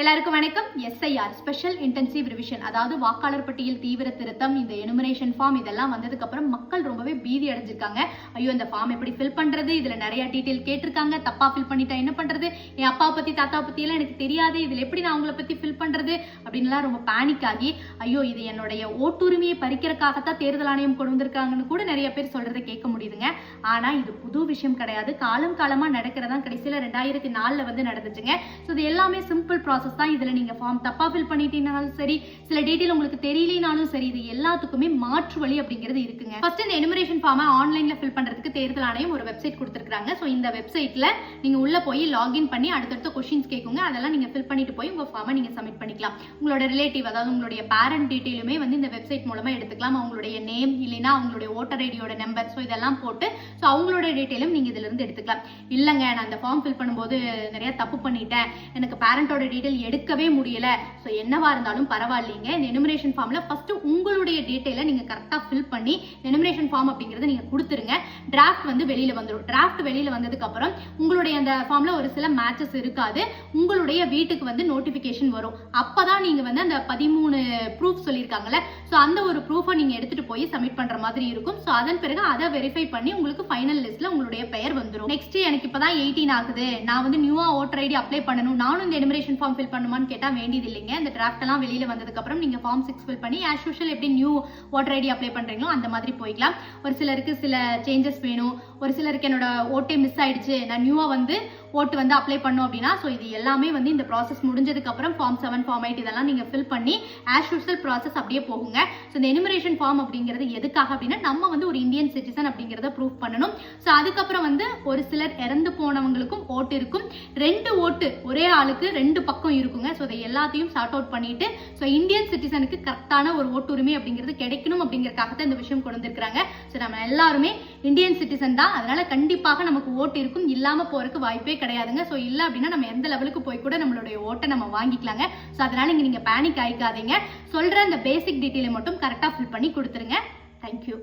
எல்லாருக்கும் வணக்கம். SIR special intensive revision அதாவது வாக்காளர் பட்டியல் தீவிர திருத்தம் இந்த எனுமரேஷன் ஃபார்ம் இதெல்லாம் வந்ததுக்கு அப்புறம் மக்கள் ரொம்பவே பீதி அடைஞ்சிருக்காங்க. ஐயோ இந்த ஃபார்ம் எப்படி ஃபில் பண்றது? இதுல நிறைய டீடைல் கேட்டிருக்காங்க. தப்பா ஃபில் பண்ணிட்டா என்ன பண்றது? என் அப்பா பத்தி தாத்தா பத்தி எல்லாம் எனக்கு தெரியாது. இதுல எப்படி நான் அவங்கள பத்தி ஃபில் பண்றது? அப்படின்லாம் ரொம்ப பேனிக் ஆகி ஐயோ இது என்னுடைய ஓட்டுரிமையை பறிக்கிறதுக்காகத்தான் தேர்தல் ஆணையம் கொண்டு வந்திருக்காங்கன்னு கூட நிறைய பேர் சொல்றதை கேட்க முடியுதுங்க. ஆனா இது புது விஷயம் கிடையாது. காலம் காலமா நடக்கிறதா கடைசியில ரெண்டாயிரத்தி நாலுல வந்து நடந்துச்சுங்க. ஸோ இது எல்லாமே சிம்பிள் ப்ராசஸ் தான் இதுல நீங்க ஃபார்ம் தப்பா ஃபில் பண்ணிட்டீங்கனாலும் சரி சில டீட்டெயில் உங்களுக்கு தெரியலனாலும் சரி இது எல்லாத்துக்குமே மாற்று வழி அப்படிங்கிறது இருக்குங்க. ஃபர்ஸ்ட் இந்த எனுமரேஷன் ஃபார்மை ஆன்லைன்ல ஃபில் பண்றதுக்கு தேர்தல் ஆணையம் ஒரு வெப்சைட் கொடுத்துருக்காங்க ஸோ இந்த வெப்சைட்ல நீங்கள் உள்ளே போய் லாகின் பண்ணி அடுத்தடுத்த கொஷின்ஸ் கேட்குங்க அதெல்லாம் நீங்கள் ஃபில் பண்ணிட்டு போய் உங்கள் ஃபார்மை நீங்கள் சப்மிட் பண்ணிக்கலாம். உங்களோட ரிலேட்டிவ் அதாவது உங்களுடைய பேரண்ட் டீட்டெயிலுமே வந்து இந்த வெப்சைட் மூலமாக எடுத்துக்கலாம். அவங்களுடைய நேம் இல்லைனா அவங்களுடைய ஓட்டர் ஐடியோட நம்பர் ஸோ இதெல்லாம் போட்டு ஸோ அவங்களோட டீட்டெயிலும் நீங்கள் இதுல இருந்து எடுத்துக்கலாம். இல்லைங்க நான் அந்த ஃபார்ம் ஃபில் பண்ணும்போது நிறைய தப்பு பண்ணிட்டேன். எனக்கு பேரண்ட்டோட டீட்டெயில் எடுக்கவே முடியல. ஸோ என்னவா இருந்தாலும் பரவாயில்லைங்க. இந்த எனுமரேஷன் ஃபார்ம்ல ஃபர்ஸ்ட் உங்களுடைய டீட்டெயிலை நீங்கள் கரெக்டாக ஃபில் பண்ணி எனுமரேஷன் ஃபார்ம் அப்படிங்கிறத நீங்கள் கொடுத்துருங்க. டிராஃப்ட் வந்து வெளியில் வந்துடும் டிராஃப்ட் வெளியில் வந்ததுக்கப்புறம் உங்களுடைய அந்த ஃபார்ம்ல ஒரு சில மேட்சஸ் இருக்காது. உங்களுடைய வீட்டுக்கு வந்து நோட்டிஃபிகேஷன் வரும். அப்போ தான் நீங்கள் வந்து அந்த பதிமூணு ப்ரூஃப் சொல்லியிருக்காங்கல்ல. ஸோ அந்த ஒரு ப்ரூஃபை நீங்கள் எடுத்துகிட்டு போய் சப்மிட் பண்ணுற மாதிரி இருக்கும். ஸோ அதன் பிறகு அதை வெரிஃபை பண்ணி உங்களுக்கு ஃபைனல் லிஸ்ட்டில் உங்களுடைய பெயர் வந்துடும் நெக்ஸ்ட் எனக்கு இப்போ தான் எயிட்டீன் ஆகுது. நான் வந்து நியூவாக ஓட்டர் ஐடி அப்ளை பண்ணணும். நானும் இந்த எனுமரேஷன் ஃபார்ம் ஃபில் பண்ணுமான்னு கேட்டா வேண்டியது இல்லைங்க இந்த டிராஃப்ட் எல்லாம் வெளியில வந்ததுக்கப்புறம் நீங்க ஃபார்ம் சிக்ஸ் ஃபில் பண்ணி ஆஸ் யூஷுவல் எப்படி நியூ ஓட்டர் ஐடி அப்ளை பண்ணுறீங்களோ அந்த மாதிரி போய்க்கலாம். ஒரு சிலருக்கு சில சேஞ்சஸ் வேணும். ஒரு சிலருக்கு என்னோட ஓட்டே மிஸ் ஆயிடுச்சு. நான் நியூவா வந்து ஓட்டு வந்து அப்ளை பண்ணோம் அப்படின்னா ஸோ இது எல்லாமே வந்து இந்த ப்ராசஸ் முடிஞ்சதுக்கப்புறம் ஃபார்ம் செவன் ஃபார்ம் எயிட் இதெல்லாம் நீங்கள் ஃபில் பண்ணி ஆஸ் யூஸ்வல் ப்ராசஸ் அப்படியே போகுங்க. ஸோ இந்த எனிமரேஷன் ஃபார்ம் அப்படிங்கிறது எதுக்காக அப்படின்னா நம்ம வந்து ஒரு இந்தியன் சிட்டிசன் அப்படிங்கிறத ப்ரூவ் பண்ணணும். ஸோ அதுக்கப்புறம் வந்து ஒரு சிலர் இறந்து போனவங்களுக்கும் ஓட்டு இருக்கும். ரெண்டு ஓட்டு ஒரே ஆளுக்கு ரெண்டு பக்கம் இருக்குங்க. ஸோ இதை எல்லாத்தையும் சார்ட் அவுட் பண்ணிட்டு ஸோ இந்தியன் சிட்டிசனுக்கு கரெக்டான ஒரு ஓட்டுரிமை அப்படிங்கிறது கிடைக்கணும் அப்படிங்கிறதுக்காக தான் இந்த விஷயம் கொண்டு வந்திருக்கிறாங்க. ஸோ நம்ம எல்லாருமே இந்தியன் சிட்டிசன் தான். அதனால கண்டிப்பாக நமக்கு ஓட்டு இருக்கும். இல்லாமல் போறதுக்கு வாய்ப்பே கிடையாதுங்க. ஸோ இல்லை அப்படின்னா நம்ம எந்த லெவலுக்கு போய் கூட நம்மளுடைய ஓட்டை நம்ம வாங்கிக்கலாங்க. ஸோ அதனால இங்கே நீங்கள் பேனிக் ஆயிக்காதீங்க. சொல்கிற அந்த பேசிக் டீட்டெயிலை மட்டும் கரெக்டாக ஃபில் பண்ணி கொடுத்துருங்க. தேங்க்யூ